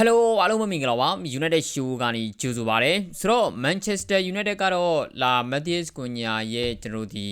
Hello အားလုံးပဲမင်္ဂလာပါ United Show ကနေကြိုဆိုပါရစေဆိုတော့ Manchester United ကတော့လာ Matthias Cunha ရဲ့ကျွန်တော်တို့ဒီ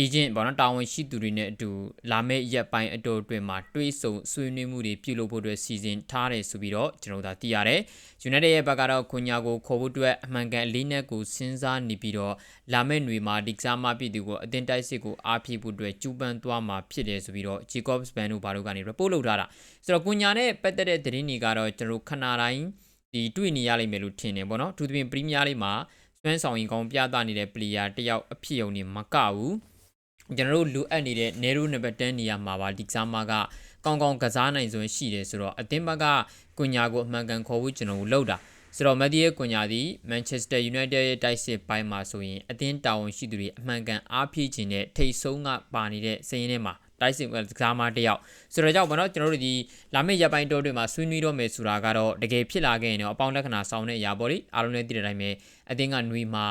agent ပေါ့နော်တာဝန်ရှိသူတွေနဲ့အတူလာမယ့်ရက်ပိုင်းအတော်အတွင်းမှာတွေးဆုံဆွေးနွေးမှုတွေပြုလုပ်ဖို့အတွက်စီစဉ်ထားတယ်ဆိုပြီးတော့ကျွန်တော်တို့ဒါသိရတယ်။ United ရဲ့ဘက်ကတော့ Cunha ကိုခေါ်ဖို့အတွက်အမှန်ကန်အလေးနက်ကိုစဉ်းစားနေပြီးတော့လာမယ့်ຫນွေမှာဒီကစားမပြည်သူကိုအသင်းတိုက်စစ်ကိုအားဖြည့်ဖို့အတွက်ကျူးပန်းသွားမှာဖြစ်တယ်ဆိုပြီးတော့ Jacobs Ban တို့ဘာတို့ကနေ report လုပ်ထားတာ။ဆိုတော့ Cunha နဲ့ပတ်သက်တဲ့သတင်းတွေကတော့ကျွန်တော်တို့ခဏတိုင်းဒီတွေ့နေရလိမ့်မယ်လို့ထင်တယ်ပေါ့နော်။သူသဖြင့် Premier League မှာစွမ်းဆောင်ရင်ကောင်းပြသနေတဲ့ player တယောက်အဖြစ်အုံနေမကဘူး။ ကျွန်တော်တို့လိုအပ်နေတဲ့ narrow number 10နေရာမှာပါဒီကစားမကကောင်းကောင်းကစားနိုင်စွမ်းရှိတယ်ဆိုတော့အသင်းဘက်ကကွညာကိုအမှန်ကန်ခေါ်ဖို့ကျွန်တော်တို့လုပ်တာဆိုတော့မက်ဒီရဲ့ကွညာသည် Manchester United ရဲ့တိုက်စစ်ပိုင်းမှာဆိုရင်အသင်းတာဝန်ရှိသူတွေအမှန်ကန်အားဖြည့်ခြင်းနဲ့ထိတ်ဆုံးကပါနေတဲ့စရင်းထဲမှာတိုက်စစ်ကစားမတယောက်ဆိုတော့ကြောင့်ဘာလို့ကျွန်တော်တို့ဒီလာမယ့်ရက်ပိုင်းတိုးတွေမှာဆွေးနွေးတော့မယ်ဆိုတာကတော့တကယ်ဖြစ်လာခဲ့ရင်တော့အပေါင်းလက္ခဏာဆောင်တဲ့အရာပေါ့လေအားလုံးလည်းသိတဲ့အတိုင်းပဲအသင်းကຫນွေမှာ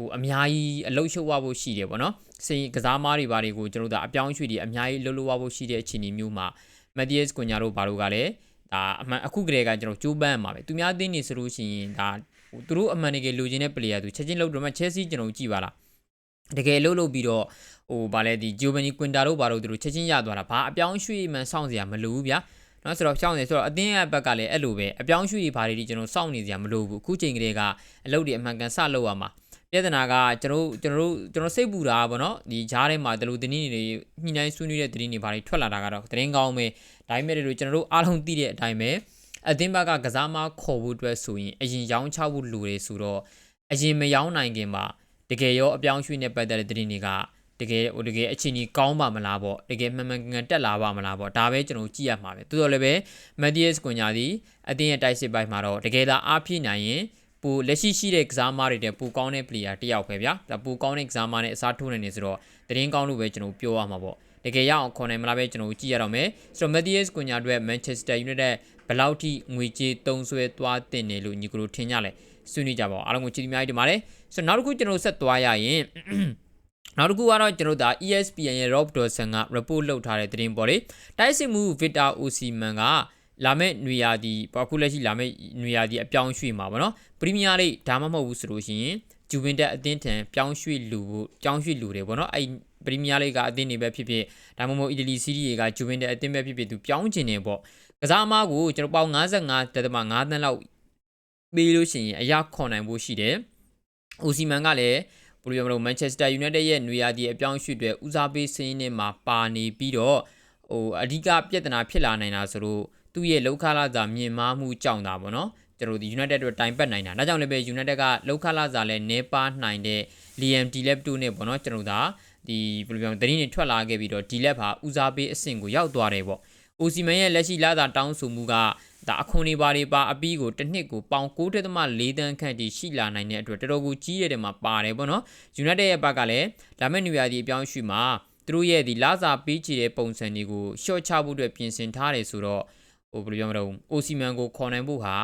ဟိုအများကြီးအလုတ်ရှုပ်ဝဖို့ရှိတယ်ပေါ့နော်စိန်ကစားမားတွေဘာတွေကိုကျွန်တော်တို့အပြောင်းရွှေ့တွေအများကြီးလှုပ်လှုပ်ဝဖို့ရှိတဲ့အခြေအနေမျိုးမှာ Matthias Cunha တို့ဘာတို့ကလည်းဒါအမှန်အခုကလေးကကျွန်တော်ကြိုးပမ်းမှာပဲသူများအသင်းနေဆိုလို့ရှိရင်ဒါဟိုသူတို့အမှန်တကယ်လိုချင်တဲ့ player သူချက်ချင်းလှုပ်တော့မှ Chelsea ကျွန်တော်ကြည့်ပါလားတကယ်လှုပ်လှုပ်ပြီးတော့ဟိုဗာလဲဒီ Giovanni Quinta တို့ဘာတို့သူတို့ချက်ချင်းရသွားတာဘာအပြောင်းရွှေ့မှန်စောင့်စရာမလိုဘူးဗျာနော်ဆိုတော့ရှောင်းနေဆိုတော့အတင်းရဲ့ဘက်ကလည်းအဲ့လိုပဲအပြောင်းရွှေ့ဘာတွေဒီကျွန်တော်စောင့်နေစရာမလိုဘူးအခုချိန်ကလေးကအလုပ်တွေအမှန်ကန်စလုပ်ရမှာ ပြဿနာကကျွန်တော်ကျွန်တော်ကျွန်တော်စိတ်ပူတာပေါ့နော်ဒီဂျားထဲမှာဒီလိုတင်းနေတွေညှိနှိုင်းဆွေးနွေးတဲ့တင်းတွေဘာတွေထွက်လာတာကတော့တင်းကောင်းပဲဒါပေမဲ့တို့ကျွန်တော်တို့အားလုံးသိတဲ့အတိုင်းပဲအသင်းဘက်ကကစားမခေါ်ဖို့အတွက်ဆိုရင်အရင်ရောင်းချဖို့လိုတယ်ဆိုတော့အရင်မရောင်းနိုင်ခင်မှာတကယ်ရောအပြောင်းရွှေ့နဲ့ပတ်သက်တဲ့တင်းတွေကတကယ်ဟိုတကယ်အချိန်ကြီးကောင်းပါမလားပေါ့တကယ်မှန်မှန်ကန်ကန်တက်လာပါမလားပေါ့ဒါပဲကျွန်တော်ကြည့်ရမှာပဲတိုးတော်လည်းပဲမက်ဒီယက်စ်ကွန်ညာသည်အသင်းရဲ့တိုက်စစ်ပိုင်းမှာတော့တကယ်သာအားဖြည့်နိုင်ရင် ပူလက်ရှိရှိတဲ့ကစားမတွေတဲ့ပူကောင်းတဲ့ player တယောက်ပဲဗျာဒါပူကောင်းတဲ့ကစားမနဲ့အစားထိုးနိုင်နေဆိုတော့တရင်ကောင်းလို့ပဲကျွန်တော်ပြောရမှာပေါ့တကယ်ရအောင်ခေါ်နိုင်မလားပဲကျွန်တော်ကြည့်ရတော့မယ်ဆိုတော့ Matthias Cunha အတွက် Manchester United ဘယ်လောက်ထိငွေကြေးတုံးဆွဲသွားတင်တယ်လို့ညီကတို့ထင်ကြလဲဆွေးနွေးကြပါဦးအားလုံးကိုချီးအများကြီးတင်ပါတယ်ဆိုတော့နောက်တစ်ခုကျွန်တော်ဆက်သွားရရင်နောက်တစ်ခုကတော့ကျွန်တော်ဒါ ESPN ရဲ့ Rob Dawson က report လုပ်ထားတဲ့သတင်းပေါ့လေတိုက်စစ်မှု Victor Osimhen က လာမယ့်နွေရာသီအခုလက်ရှိလာမယ့်နွေရာသီအပြောင်းရွှေ့မှာပေါ့နော်ပရီးမီးယားလိဒါမှမဟုတ်ဘူးဆိုလို့ရှိရင်ဂျူဗင်တက်အသင်းထံပြောင်းရွှေ့လူဖို့ပြောင်းရွှေ့လူတယ်ပေါ့နော်အဲ့ပရီးမီးယားလိကအသင်းတွေပဲဖြစ်ဖြစ်ဒါမှမဟုတ်အီတလီစီးရီးတွေကဂျူဗင်တက်အသင်းပဲဖြစ်ဖြစ်သူပြောင်းကျင်နေပေါ့ကစားအမားကိုကျွန်တော်ပေါင်55.5တန်းလောက်ပေးလို့ရှိရင်အရာခေါ်နိုင်ဖို့ရှိတယ်။အိုစီမန်ကလည်းဘယ်လိုပြောမလို့မန်ချက်စတာယူနိုက်တက်ရဲ့နွေရာသီအပြောင်းရွှေ့တွေဦးစားပေးစင်းနဲ့မှာပါနေပြီးတော့ဟိုအဓိကပြဿနာဖြစ်လာနိုင်တာဆိုလို့ သူ့ရဲ့လောက်ခလာစာမြင်မာမှုကြောင့်တာပေါ့နော်ကျွန်တော်ဒီ United အတွက်တိုင်ပတ်နိုင်တာဒါကြောင့်လည်းပဲ United ကလောက်ခလာစာလည်းနေပါနိုင်တဲ့ Liam Delap တို့နဲ့ပေါ့နော်ကျွန်တော်ဒါဒီဘယ်လိုပြောမလဲတရင်တွေထွက်လာခဲ့ပြီးတော့ Delap ဟာဦးစားပေးအဆင့်ကိုရောက်သွားတယ်ပေါ့အိုစီမန်ရဲ့လက်ရှိလာတာတောင်းဆိုမှုကဒါအခွန်တွေပါတွေပါအပီးကိုတစ်နှစ်ကိုပေါင်6.4တန်းခန့်ထိရှိလာနိုင်တဲ့အတွက်တော်တော်ကိုကြီးရတဲ့မှာပါတယ်ပေါ့နော် United ရဲ့ဘက်ကလည်းလာမယ့်နွေရာသီအပြောင်းရွှေ့မှာသူတို့ရဲ့ဒီလာစာပေးချီတဲ့ပုံစံတွေကိုရှော့ချဖို့အတွက်ပြင်ဆင်ထားတယ်ဆိုတော့ ဟိုဘယ်လိုပြောမလဲအိုစီမန်ကိုခေါ်နိုင်ဖို့ဟာ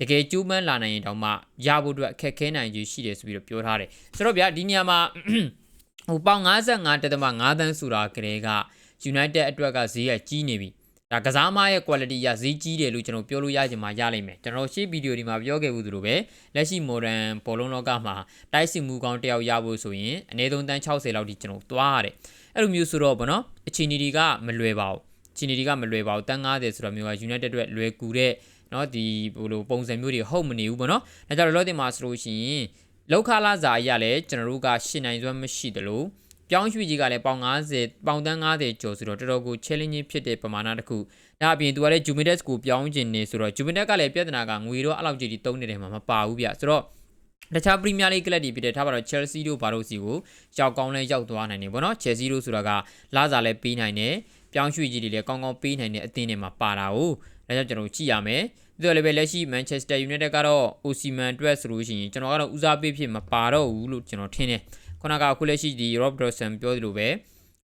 တကယ်ကျိုးမန်းလာနိုင်ရင်တောင်မှရဖို့အတွက်အခက်ခဲနိုင်ကြီးရှိတယ်ဆိုပြီးတော့ပြောထားတယ်ဆိုတော့ဗျာဒီနေရာမှာဟိုပေါင်55.5တန်းဆိုတာကလေးက United အတွက်ကဈေးကကြီးနေပြီဒါကစားမရဲ့ quality ရဈေးကြီးတယ်လို့ကျွန်တော်ပြောလို့ရချင်မှာရလိမ့်မယ်ကျွန်တော်ရှေ့ဗီဒီယိုဒီမှာပြောခဲ့ဘူးသူလိုပဲလက်ရှိ modern ဘောလုံးလောကမှာတိုက်စစ်မှုကောင်းတယောက်ရဖို့ဆိုရင်အနည်းဆုံးတန်း60လောက်ထိကျွန်တော်သွားရတယ်အဲ့လိုမျိုးဆိုတော့ဗောနော်အချီနီဒီကမလွယ်ပါဘူး ချီနီဒီကမလွယ်ပါဘူးတန်း90ဆိုတော့မျိုးက United အတွက်လွယ်ကူတဲ့เนาะဒီဘိုလိုပုံစံမျိုးတွေဟုတ်မနေဘူးဗောနော်ဒါကြောင့်လောလောတင်မှာဆိုလို့ရှိရင်လောက်ခလာစာအရလည်းကျွန်တော်တို့ကရှင်းနိုင်စွမ်းမရှိသလိုပြောင်းရွှေ့ကြီးကလည်းပေါင်90ပေါင်တန်း90ကျော်ဆိုတော့တော်တော်ကို challenging ဖြစ်တဲ့ပမာဏတစ်ခုဒါအပြင်သူကလည်း Juventus ကိုပြောင်းကျင်နေဆိုတော့ Juventus ကလည်းပြဿနာကငွေတော့အဲ့လောက်ကြီးတုံးနေတယ်မှာမပါဘူးဗျဆိုတော့တခြားပရီးမီးယားလိဂ်ကလပ်တွေဖြစ်တဲ့ထားပါတော့ Chelsea တို့ဘာလို့စီကိုရောက်ကောင်းလဲရောက်သွားနိုင်နေပေါ့နော် Chelsea တို့ဆိုတာကလာစားလဲပေးနိုင်တယ် ပြောင်းရွှေ့ကြီးတွေလည်းကောင်းကောင်းပေးနိုင်တဲ့အသင်းတွေမှာပါတာ哦ဒါကြောင့်ကျွန်တော်ကြည့်ရမယ်ဒီလိုလည်းပဲလက်ရှိ Manchester United ကတော့ Osimhen အတွက်ဆိုလို့ရှိရင်ကျွန်တော်ကတော့ဦးစားပေးဖြစ်မပါတော့ဘူးလို့ကျွန်တော်ထင်တယ်ခုနကအခုလက်ရှိဒီ Rob Dawson ပြောသလိုပဲ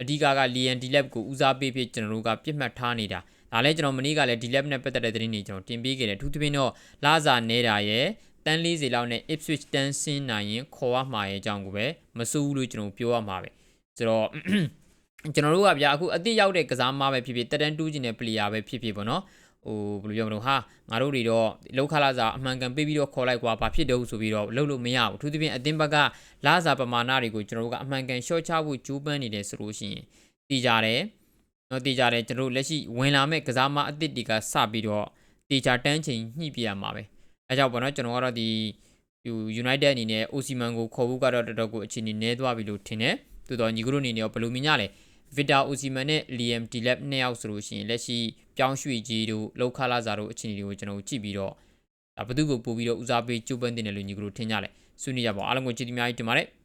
အဓိကက Liam Delap ကိုဦးစားပေးဖြစ်ကျွန်တော်တို့ကပြစ်မှတ်ထားနေတာဒါလည်းကျွန်တော်မနေ့ကလည်း Delap နဲ့ပတ်သက်တဲ့သတင်းတွေကျွန်တော်တင်ပေးခဲ့တယ်အထူးသဖြင့်တော့လာစာနေတာရဲ့တန်း40လောက်နဲ့ Ipswich တန်းဆင်းနိုင်ရင်ခေါ်ရမှာရဲ့အကြောင်းကိုပဲမစိုးဘူးလို့ကျွန်တော်ပြောရမှာပဲဆိုတော့ ကျွန်တော်တို့ကဗျာအခုအသစ်ရောက်တဲ့ကစားမပဲဖြစ်ဖြစ်တက်တန်းတူးကျင်တဲ့ player ပဲဖြစ်ဖြစ်ပေါ့နော်ဟဟိုဘယ်လိုပြောမလို့ဟာငါတို့တွေတော့လောက်ခလာစာအမှန်ကန်ပေးပြီးတော့ခေါ်လိုက်ကွာဘာဖြစ်တော့ဆိုပြီးတော့လှုပ်လို့မရဘူးအထူးသဖြင့်အတင်းဘက်ကလာစာပမာဏတွေကိုကျွန်တော်တို့ကအမှန်ကန်ရှော့ချဖို့ကြိုးပမ်းနေတယ်ဆိုလို့ရှိရင်တည်ကြတယ်နော်တည်ကြတယ်ကျွန်တော်တို့လက်ရှိဝင်လာမဲ့ကစားမအသစ်တွေကစပြီးတော့တည်ကြတန်းချိန်ညှိပြရမှာပဲအဲကြောင့်ပေါ့နော်ကျွန်တော်ကတော့ဒီ United အနေနဲ့ Osimhen ကိုခေါ်ဖို့ကတော့တော်တော်ကိုအခြေအနေနည်းသွားပြီလို့ထင်တယ်။သို့တော့ညီကတို့အနေနဲ့ဘယ်လိုမြင်ကြလဲ။ Victor Osimhen နဲ့ Liam Delap နှစ်ယောက်ဆိုလို့ရှိရင်လက်ရှိပြောင်းရွှေ့ကြီးတို့လောက်ခလာစာတို့အခြေအနေတွေကိုကျွန်တော်တို့ကြည့်ပြီးတော့ဒါဘသူ့ကိုပို့ပြီးတော့ဦးစားပေးကြိုးပမ်းတင်တယ်လို့ညီကတို့ထင်ကြလဲ။ဆွေးနွေးကြပါဦးအားလုံးကိုကျေးဇူးအများကြီးတင်ပါတယ်။